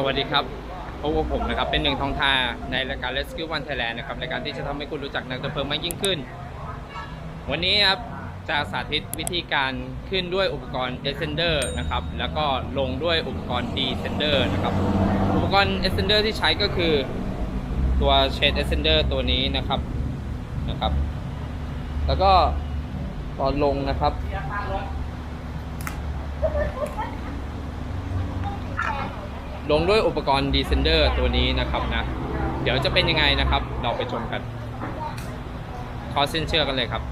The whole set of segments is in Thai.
สวัสดีครับพบกับผมนะครับ เป็นหนึ่งทองทาในรายการ Rescue One Thailand นะครับรายการที่จะทำให้คุณรู้จักนักดับเพลิงมากยิ่งขึ้น วันนี้ครับจะสาธิตวิธีการขึ้นด้วยอุปกรณ์ Ascender นะครับ แล้วก็ลงด้วยอุปกรณ์ Descender นะครับ อุปกรณ์ Ascender ที่ใช้ก็คือตัว Shade Ascender ตัวนี้นะครับนะครับ แล้วก็ตอนลงนะครับ ลงด้วยอุปกรณ์ Descender ตัวนี้นะครับนะ เดี๋ยวจะเป็นยังไงนะครับ เราไปชมกันขอเส้นเชือกกันเลยครับ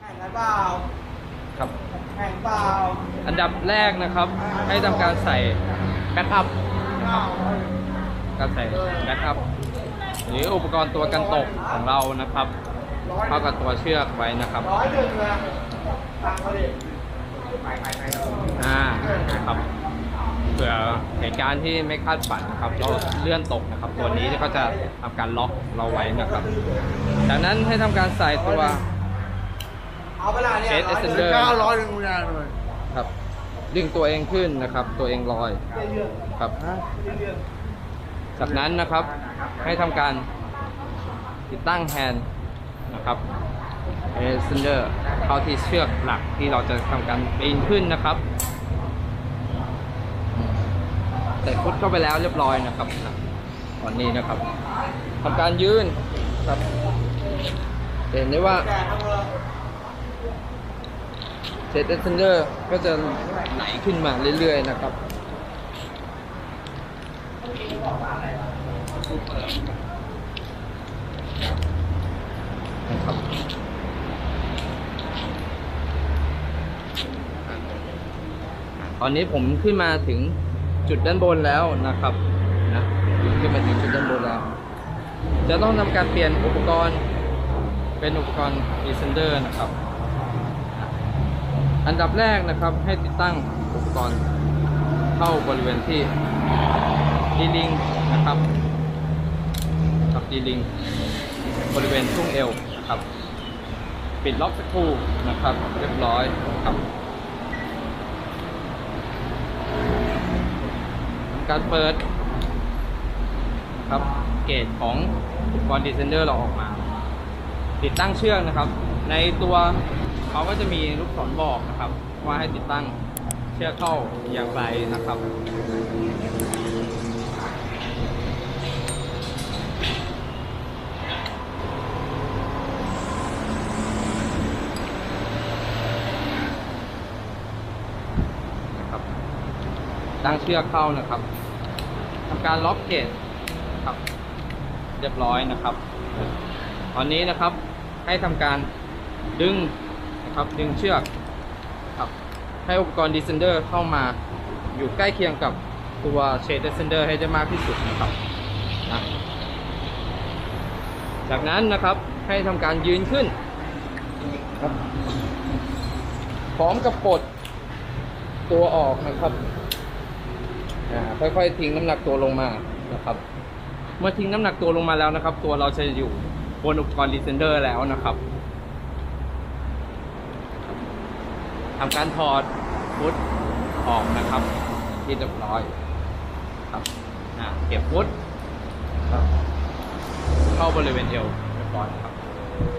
แข่งกันเปล่าครับแข่งเปล่าอันดับแรกนะครับ ให้ทำการใส่แบ็กอัพนะครับการใส่แบ็กอัพ หรืออุปกรณ์ตัวกันตกของเรานะครับเข้ากับตัวเชือกไว้นะครับร้อยหนึ่งนะตังค์เขาดิอ่านะครับเผื่อเหตุการณ์ที่ไม่คาดฝันนะครับเราเลื่อนตกนะครับ ตัวนี้ก็จะทำการล็อกเราไว้นะครับ จากนั้นให้ทำการใส่ตัวเอาเวลาเนี่ยเชฟ Ascender เก้าร้อยหนึ่งงานเลยครับ ดึงตัวเองขึ้นนะครับ ตัวเองลอยครับ จากนั้นนะครับให้ทำการติดตั้งแฮนด์นะครับเอเซนเดอร์เข้าที่เชือกหลักที่เราจะทำการปีนขึ้นนะครับใส่ฟุตเข้าไปแล้วเรียบร้อยนะครับตอนนี้นะครับทำการยืนครับเห็นได้ว่าแจกเอเซตเซนเดอร์ก็จะไหลขึ้นมาเรื่อยๆนะครับ ตอนนี้ผมขึ้นมาถึงจุดด้านบนแล้วนะครับนะขึ้นมาถึงจุดด้านบนแล้ว จะต้องทำการเปลี่ยนอุปกรณ์เป็นอุปกรณ์ e s c e n d e r นะครับ อันดับแรกนะครับให้ติดตั้งอุปกรณ์เข้าบริเวณที่ ดีลิงนะครับกับดีลิงบริเวณช่งเอวนะครับ ปิดล็อกสักรูนะครับ เรียบร้อยครับการเปิดครับเกจของอุปกรณ์ดีเซนเดอร์เราออกมา ติดตั้งเชือกนะครับ ในตัวเขาก็จะมีลูกศรบอกนะครับ ว่าให้ติดตั้งเชือกเข้าอย่างไรนะครับ ตั้งเชือกเข้านะครับทำการล็อกเกจครับเรียบร้อยนะครับ ตอนนี้นะครับให้ทำการดึงนะครับดึงเชือกครับให้อุปกรณ์ descender เข้ามาอยู่ใกล้เคียงกับตัว shade descender ให้ได้มากที่สุดนะครับนะจากนั้นนะครับให้ทำการยืนขึ้นครับพร้อมกับปลดตัวออกนะครับ ค่อยๆทิ้งน้ำหนักตัวลงมานะครับ เมื่อทิ้งน้ำหนักตัวลงมาแล้วนะครับ ตัวเราจะอยู่บนอุปกรณ์ดีเซนเดอร์แล้วนะครับทำการถอดฟุตออกนะครับ ที่เรียบร้อยครับเก็บฟุตเข้าบริเวณเอวเรียบร้อยครับ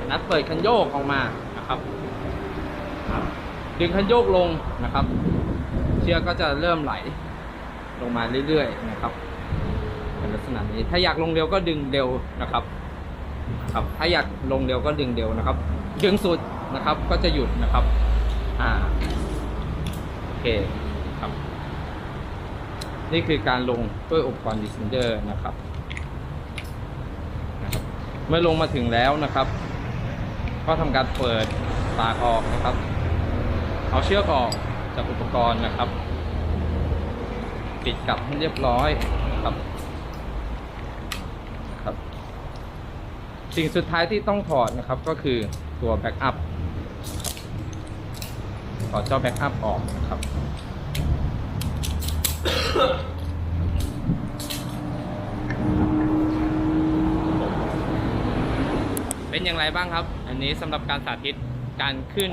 นัดเปิดคันโยกออกมานะครับ ดึงคันโยกลงนะครับ เชือกก็จะเริ่มไหล ลงมาเรื่อยๆนะครับเป็นลักษณะนี้ ถ้าอยากลงเร็วก็ดึงเร็วนะครับ ครับ ถ้าอยากลงเร็วก็ดึงเร็วนะครับ ดึงสุดนะครับก็จะหยุดนะครับ อ่า โอเคครับ นี่คือการลงด้วยอุปกรณ์ดิสเซนเดอร์นะครับนะครับ เมื่อลงมาถึงแล้วนะครับ ก็ทำการเปิดปากออกนะครับ เอาเชือกออกจากอุปกรณ์นะครับ ปิดกลับให้เรียบร้อยครับครับ สิ่งสุดท้ายที่ต้องถอดนะครับก็คือตัวแบ็กอัพถอดเจ้าแบ็กอัพออกนะครับเป็นอย่างไรบ้างครับ อันนี้สำหรับการสาธิตการขึ้น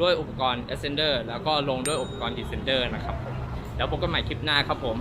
ด้วยอุปกรณ์ Ascender แล้วก็ลงด้วยอุปกรณ์ Descender นะครับ แล้วพบกันใหม่คลิปหน้าครับผม